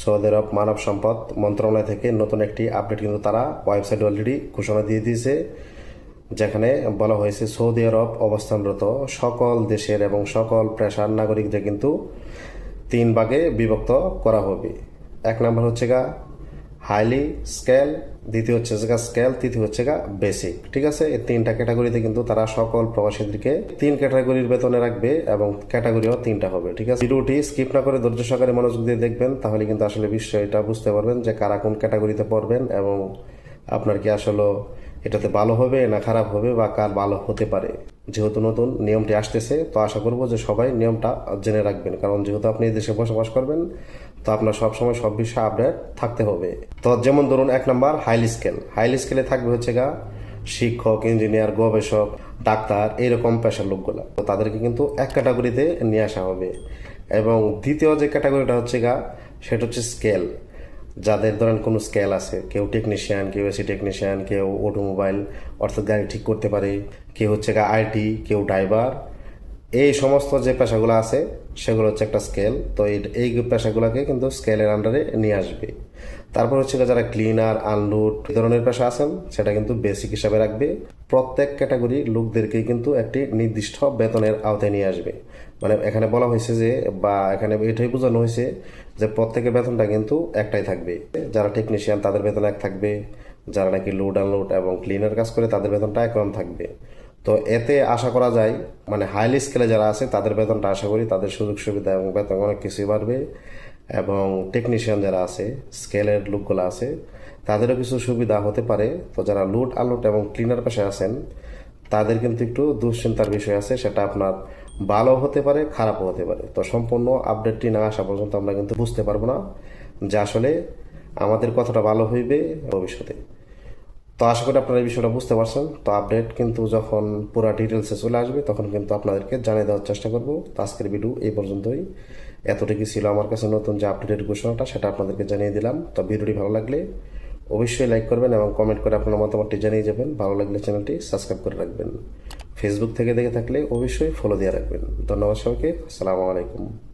Saudi আরব মানব সম্পদ মন্ত্রণালয় থেকে নতুন একটি আপডেট কিন্তু তারা ওয়েবসাইট অলরেডি ঘোষণা দিয়ে দিয়েছে, যেখানে বলা হয়েছে সৌদি আরব অবস্থানরত সকল দেশের এবং সকল পেশার নাগরিকদের কিন্তু তিন ভাগে বিভক্ত করা হবে। এক নম্বর হচ্ছে গা হাইলি স্কেল, দ্বিতীয় হচ্ছে গা স্কেল, তৃতীয় হচ্ছে গা বেসিক, ঠিক আছে? এই তিনটা ক্যাটাগরিতে কিন্তু তারা সকল প্রবাসীদেরকে তিন ক্যাটাগরির বেতনে রাখবে এবং ক্যাটাগরিও তিনটা হবে, ঠিক আছে? ভিডিওটি স্কিপ না করে ধৈর্য সহকারে মনোযোগ দিয়ে দেখবেন, তাহলে কিন্তু আসলে বিষয়টা বুঝতে পারবেন যে কারা কোন ক্যাটাগরিতে পড়বেন এবং আপনার কি আসলে এটাতে ভালো হবে না খারাপ হবে বা কার ভালো হতে পারে। যেহেতু নতুন, নিয়মটি আসতেছে, তো আশা করব যে সবাই নিয়মটা জেনে রাখবেন। কারণ যেহেতু আপনি এই দেশে বসবাস করবেন, তো আপনার সবসময় সব বিষয়ে আপডেট থাকতে হবে। তো যেমন ধরুন, এক নাম্বার হাইলি স্কেল হাইলি স্কেলে থাকবে হচ্ছে গা, শিক্ষক ইঞ্জিনিয়ার গবেষক, ডাক্তার, এইরকম পেশার লোকগুলা। তো তাদেরকে কিন্তু এক ক্যাটাগরিতে নিয়ে আসা হবে। এবং দ্বিতীয় যে ক্যাটাগরিটা হচ্ছে গা, সেটা হচ্ছে স্কেল যাদের ধরেন কোনো স্কেল আছে, কেউ টেকনিশিয়ান কেউ এসি টেকনিশিয়ান কেউ অটোমোবাইল অর্থাৎ গাড়ি ঠিক করতে পারে, কেউ হচ্ছে আইটি কেউ ড্রাইভার এই সমস্ত যে পেশাগুলো আছে, সেগুলো হচ্ছে একটা স্কেল তো এই পেশাগুলোকে কিন্তু স্কেলের আন্ডারে নিয়ে আসবে। তারপর হচ্ছে যারা ক্লিনার আনলোড এই ধরনের পেশা আছেন, সেটা কিন্তু বেসিক হিসাবে রাখবে। প্রত্যেক ক্যাটাগরি লোকদেরকে কিন্তু একটি নির্দিষ্ট বেতনের আওতায় নিয়ে আসবে। মানে এখানে বলা হয়েছে যে, বা এখানে এটাই বোঝানো হয়েছে যে প্রত্যেকের বেতনটা কিন্তু একটাই থাকবে। যারা টেকনিশিয়ান তাদের বেতন এক থাকবে। যারা নাকি লোড আনলোড এবং ক্লিনার কাজ করে, তাদের বেতনটা একরকম থাকবে। তো এতে আশা করা যায় মানে হাইলি স্কেলে যারা আছে, তাদের বেতনটা আশা করি তাদের সুযোগ সুবিধা এবং বেতন অনেক কিছুই বাড়বে। এবং টেকনিশিয়ান যারা আছে স্কেলের লোকগুলো আছে, তাদেরও কিছু সুবিধা হতে পারে। তো যারা লুট আলুট এবং ক্লিনার পেশায় আছেন, তাদের কিন্তু একটু দুশ্চিন্তার বিষয় আছে, সেটা আপনার ভালো হতে পারে, খারাপও হতে পারে। তো সম্পূর্ণ আপডেটটি না আসা পর্যন্ত আমরা কিন্তু বুঝতে পারব না যে আসলে আমাদের কতটা ভালো হইবে ভবিষ্যতে। তো আশা করি আপনারা এই বিষয়টা বুঝতে পারছেন। তো আপডেট কিন্তু যখন পুরো ডিটেলসে চলে আসবে, তখন কিন্তু আপনাদেরকে জানিয়ে দেওয়ার চেষ্টা করব। তো আজকের ভিডিও এই পর্যন্তই। এতটুকু ছিল আমার কাছে নতুন যে আপডেটের ঘোষণাটা, সেটা আপনাদেরকে জানিয়ে দিলাম। তো ভিডিওটি ভালো লাগলে অবশ্যই লাইক করবেন এবং কমেন্ট করে আপনার মতামতটি জানিয়ে যাবেন। ভালো লাগলে চ্যানেলটি সাবস্ক্রাইব করে রাখবেন। ফেসবুক থেকে দেখে থাকলে অবশ্যই ফলো দিয়ে রাখবেন। ধন্যবাদ সবাইকে। আসসালামু আলাইকুম।